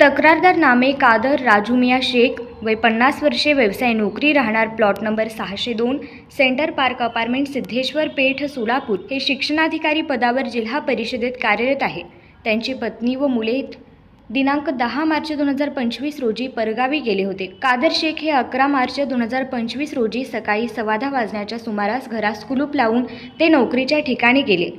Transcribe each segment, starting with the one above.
तक्रारदार नामे कादर राजू मिया शेख वय पन्नास वर्षे व्यवसाय नोकरी राहणार प्लॉट नंबर सहाशे दोन centre park apartment Siddheshwar Peth Solapur. हे शिक्षणाधिकारी पदावर जिल्हा परिषदेत कार्यरत आहे. त्यांची पत्नी व मुले दिनांक दहा मार्च दोन हजार पंचवीस रोजी परगावी गेले होते. कादर शेख हे अकरा मार्च दोन हजार पंचवीस रोजी सकाळी सवादा वाजण्याच्या सुमारास घरास कुलूप लावून ते नोकरीच्या ठिकाणी गेले.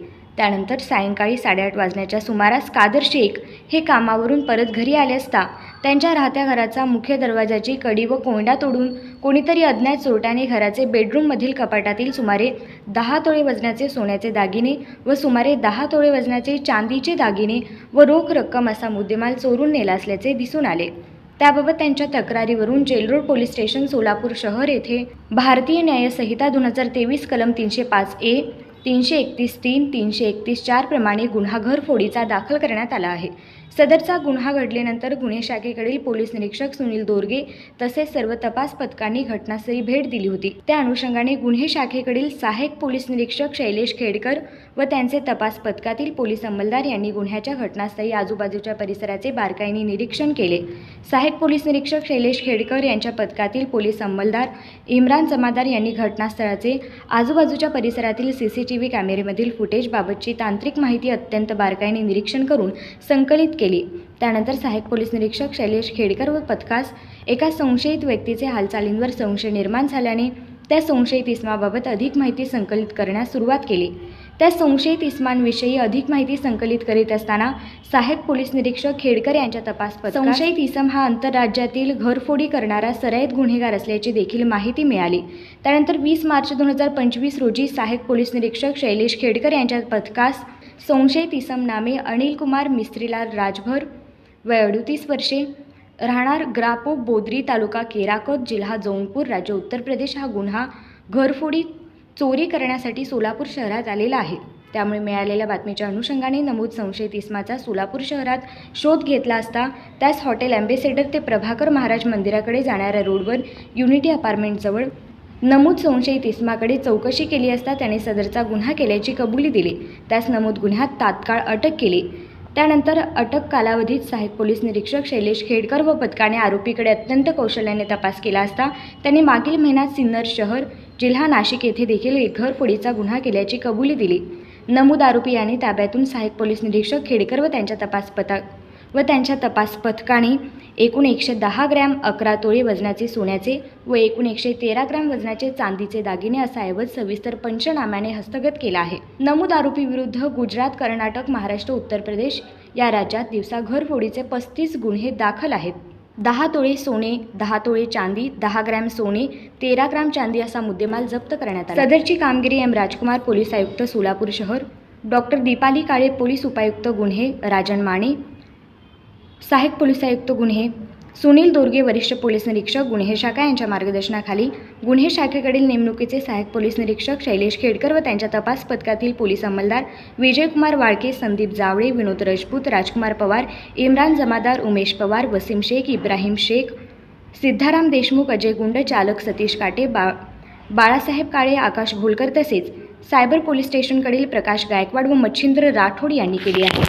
त्यानंतर सायंकाळी साडेआठ वाजण्याच्या सुमारास कादर शेख हे कामावरून परत घरी आले असता त्यांच्या राहत्या घराचा मुख्य दरवाजाची कडी व कोंडा तोडून कोणीतरी अज्ञात चोरट्याने घराचे बेडरूममधील कपाटातील सुमारे दहा तोळे वजनाचे सोन्याचे दागिने व सुमारे दहा तोळे वजनाचे चांदीचे दागिने व रोख रक्कम असा मुद्देमाल चोरून नेला असल्याचे दिसून आले. त्याबाबत त्यांच्या तक्रारीवरून jail road police station Solapur शहर येथे भारतीय न्यायसंहिता दोन हजार तेवीस कलम तीनशे पाच ए तीनशे एकतीस तीन तीनशे एकतीस चार प्रमाणे गुन्हा घरफोडीचा दाखल करण्यात आला आहे. सदरचा गुन्हा घडल्यानंतर गुन्हे शाखेकडील पोलीस निरीक्षक सुनील दोरगे तसेच सर्व तपास पथकांनी घटनास्थळी भेट दिली होती. त्या अनुषंगाने गुन्हे शाखेकडील सहाय्यक पोलीस निरीक्षक शैलेश खेडकर व त्यांचे तपास पथकातील पोलीस अंमलदार यांनी गुन्ह्याच्या घटनास्थळी आजूबाजूच्या परिसराचे बारकाईने निरीक्षण केले. सहाय्यक पोलीस निरीक्षक शैलेश खेडकर यांच्या पथकातील पोलीस अंमलदार इम्रान जमादार यांनी घटनास्थळाचे आजूबाजूच्या परिसरातील सी सी टी व्ही कॅमेरेमधील फुटेजबाबतची तांत्रिक माहिती अत्यंत बारकाईने निरीक्षण करून संकलित केली. त्यानंतर सहाय्यक पोलीस निरीक्षक शैलेश खेडकर व पथकास एका संशयित व्यक्तीचे हालचालींवर संशय निर्माण झाल्याने त्या संशयित इसमाबाबत अधिक माहिती संकलित करण्यास सुरुवात केली. त्या संशयित इस्मांविषयी अधिक माहिती संकलित करीत असताना सहाय्यक पोलीस निरीक्षक खेडकर यांच्या तपास संशयित इसम हा आंतरराज्यातील घरफोडी करणारा सराईत गुन्हेगार असल्याची देखील माहिती मिळाली. त्यानंतर वीस मार्च दोन हजार पंचवीस रोजी सहाय्यक पोलीस निरीक्षक शैलेश खेडकर यांच्या पथकास संशयित इसम नामे अनिल कुमार मिस्त्रीलाल राजभर वय अडुतीस वर्षे राहणार ग्रापो बोदरी तालुका केराकत जिल्हा जौनपूर राज्य उत्तर प्रदेश हा गुन्हा घरफोडी चोरी करण्यासाठी सोलापूर शहरात आलेला आहे. त्यामुळे मिळालेल्या बातमीच्या अनुषंगाने नमूद संशयित इस्माचा सोलापूर शहरात शोध घेतला असता त्यास हॉटेल अँबेसेडर ते प्रभाकर महाराज मंदिराकडे जाणाऱ्या रोडवर युनिटी अपार्टमेंटजवळ नमूद संशयित इस्माकडे चौकशी केली असता त्याने सदरचा गुन्हा केल्याची कबुली दिली. त्यास नमूद गुन्ह्यात तात्काळ अटक केली. त्यानंतर अटक कालावधीत सहाय्यक पोलीस निरीक्षक शैलेश खेडकर व पथकाने आरोपीकडे अत्यंत कौशल्याने तपास केला असता त्यांनी मागील महिन्यात सिन्नर शहर जिल्हा नाशिक येथे देखील एक घरफोडीचा गुन्हा केल्याची कबुली दिली. नमूद आरोपी यांनी ताब्यातून सहाय्यक पोलीस निरीक्षक खेडकर व त्यांच्या तपास पथक व त्यांच्या तपास पथकाने एकूण एकशे दहा ग्रॅम अकरा तोळे वजनाचे सोन्याचे व एकूण एकशे तेरा ग्रॅम वजनाचे चांदीचे दागिने असा ऐवज सविस्तर पंचनाम्याने हस्तगत केला आहे. नमूद आरोपी विरुद्ध गुजरात कर्नाटक महाराष्ट्र उत्तर प्रदेश या राज्यात दिवसा घरफोडीचे पस्तीस गुन्हे दाखल आहेत. दहा तोळे सोने दहा तोळे चांदी दहा ग्रॅम सोने तेरा ग्रॅम चांदी असा मुद्देमाल जप्त करण्यात आला. सदरची कामगिरी एम राजकुमार पोलीस आयुक्त सोलापूर शहर. डॉक्टर दीपाली काळे पोलीस उपायुक्त गुन्हे राजन माने. सहाय्यक पोलीस आयुक्त गुन्हे. सुनील दोर्गे वरिष्ठ पोलीस निरीक्षक गुन्हे शाखा यांच्या मार्गदर्शनाखाली गुन्हे शाखेकडील नेमणुकीचे सहाय्यक पोलीस निरीक्षक शैलेश खेडकर व त्यांच्या तपास पथकातील पोलीस अंमलदार विजयकुमार वाळके संदीप जावळे विनोद राजपूत राजकुमार पवार इम्रान जमादार उमेश पवार वसीम शेख इब्राहिम शेख सिद्धाराम देशमुख अजय गुंड चालक सतीश काटे बा बाळासाहेब काळे आकाश घोलकर तसेच सायबर पोलीस स्टेशनकडील प्रकाश गायकवाड व मच्छिंद्र राठोड यांनी केली आहे.